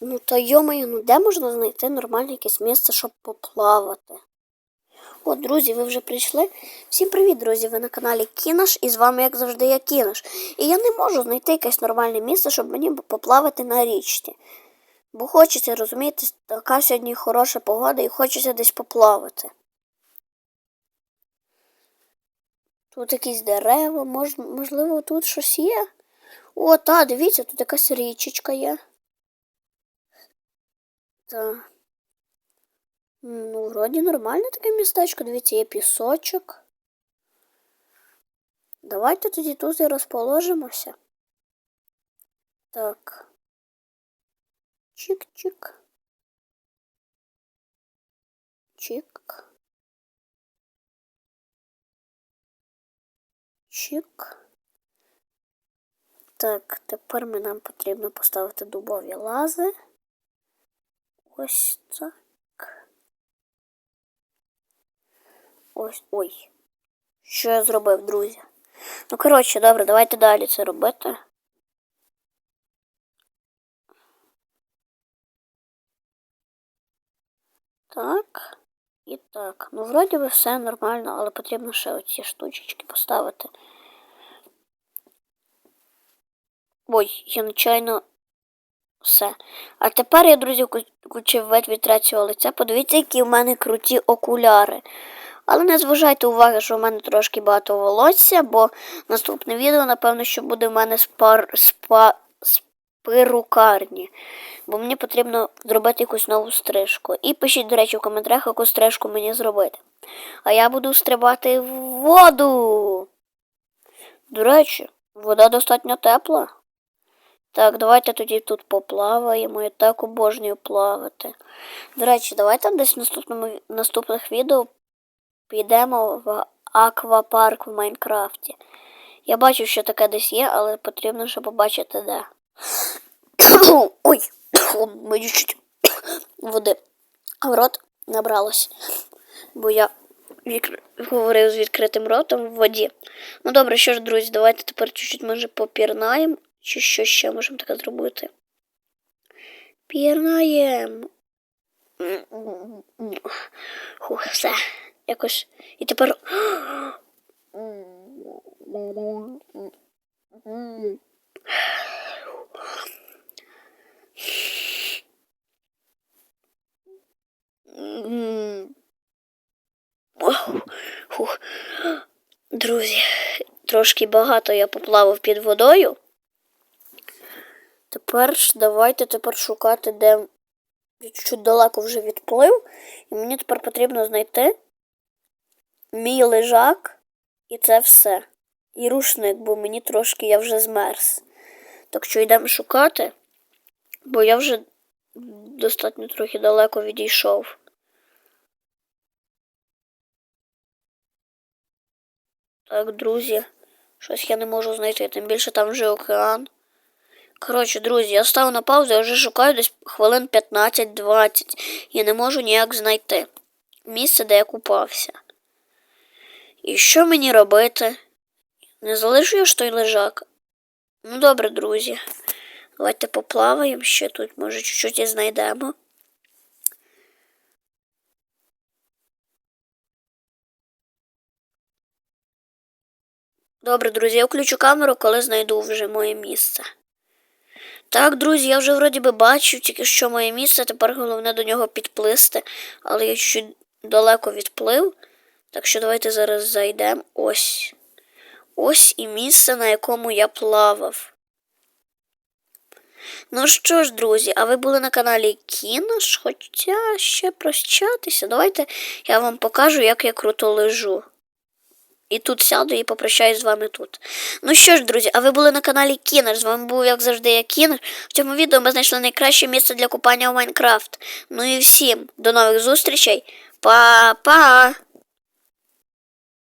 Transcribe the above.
Ну та йомаю, ну де можна знайти нормальне якесь місце, щоб поплавати? О, друзі, ви вже прийшли. Всім привіт, друзі! Ви на каналі Кінаш і з вами, як завжди, я Кінаш. І я не можу знайти якесь нормальне місце, щоб мені поплавати на річці. Бо хочеться, розумієте, така сьогодні хороша погода і хочеться десь поплавати. Тут якісь дерева, мож, можливо, тут щось є. О, та, дивіться, тут якась річечка є. Та. Ну, вроді нормальне таке містечко, дивіться, є пісочок. Давайте тоді тут і розположимося. Так. Чик-чик. Чик. Чик. Так, тепер нам потрібно поставити дубові лази. Ось так. Ось ой. Що я зробив, друзі? Ну, коротше, добре, давайте далі це робити. Так. І так. Ну, вроді би все нормально, але потрібно ще оці штучечки поставити. Ой, я нечайно все. А тепер я, друзі, включив вид від третього лиця. Подивіться, які в мене круті окуляри. Але не зважайте уваги, що в мене трошки багато волосся, бо наступне відео, напевно, що буде в мене з спа... перукарні. Бо мені потрібно зробити якусь нову стрижку. І пишіть, до речі, в коментарях, яку стрижку мені зробити. А я буду стрибати в воду. До речі, вода достатньо тепла. Так, давайте тоді тут поплаваємо. Я так обожнюю плавати. До речі, давайте десь в наступному наступних відео підемо в аквапарк в Майнкрафті. Я бачу, що таке десь є, але потрібно ще побачити де. Ой, мені чуть води. В рот набралось. Бо я говорив з відкритим ротом в воді. Ну добре, що ж, друзі, давайте тепер чуть-чуть може попірнаємо. Чи що ще можемо таке зробити? Пірнаємо. Хух, все. Якось. І тепер. Друзі, трошки багато я поплавав під водою. Тепер ж давайте тепер шукати, де чуть далеко вже відплив. І мені тепер потрібно знайти мій лежак і це все. І рушник, бо мені трошки я вже змерз. Так що йдемо шукати, бо я вже достатньо трохи далеко відійшов. Так, друзі, щось я не можу знайти, тим більше там вже океан. Коротше, друзі, я став на паузу, я вже шукаю десь хвилин 15-20 і не можу ніяк знайти місце, де я купався. І що мені робити? Не залишу я ж той лежак. Ну, добре, друзі. Давайте поплаваємо ще тут, може, чуть-чуть і знайдемо. Добре, друзі, я включу камеру, коли знайду вже моє місце. Так, друзі, я вже вроді би бачив, тільки що моє місце, тепер головне до нього підплисти, але я чуть далеко відплив. Так що давайте зараз зайдемо. Ось. Ось і місце, на якому я плавав. Ну що ж, друзі, а ви були на каналі Кінош, хоча ще прощатися. Давайте я вам покажу, як я круто лежу. І тут сяду і попрощаюсь з вами тут. Ну що ж, друзі, а ви були на каналі Кінер. З вами був, як завжди, я Кінер. В цьому відео ми знайшли найкраще місце для купання у Майнкрафт. Ну і всім до нових зустрічей. Па-па!